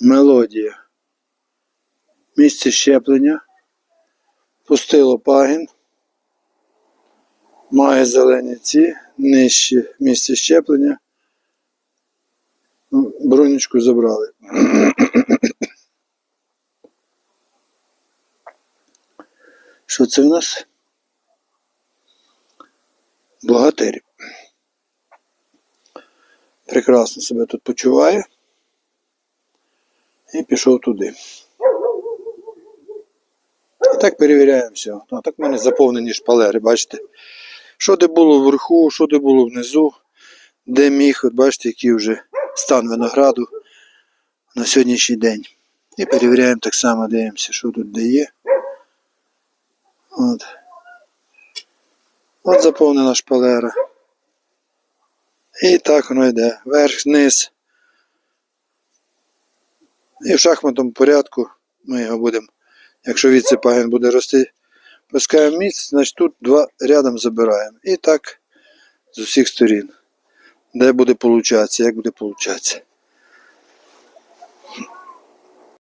Мелодія. Місце щеплення. Пустило пагін. Має зелені ці, нижче місце щеплення. Ну, Бронечку забрали. Що це в нас? Богатирі. Прекрасно себе тут почуває. І пішов туди. І так перевіряємо все. А так в мене заповнені шпалери, бачите? Що де було вверху, що де було внизу, де міг, от бачите, який вже стан винограду на сьогоднішній день. І перевіряємо так само, дивимося, що тут де є. От. От заповнена шпалера. І так воно йде. Вверх, вниз. І в шахматному порядку ми його будемо, якщо відсипаємо буде рости, пускаємо місць, значить тут два рядом забираємо. І так з усіх сторін. Де буде получатися, як буде получатися.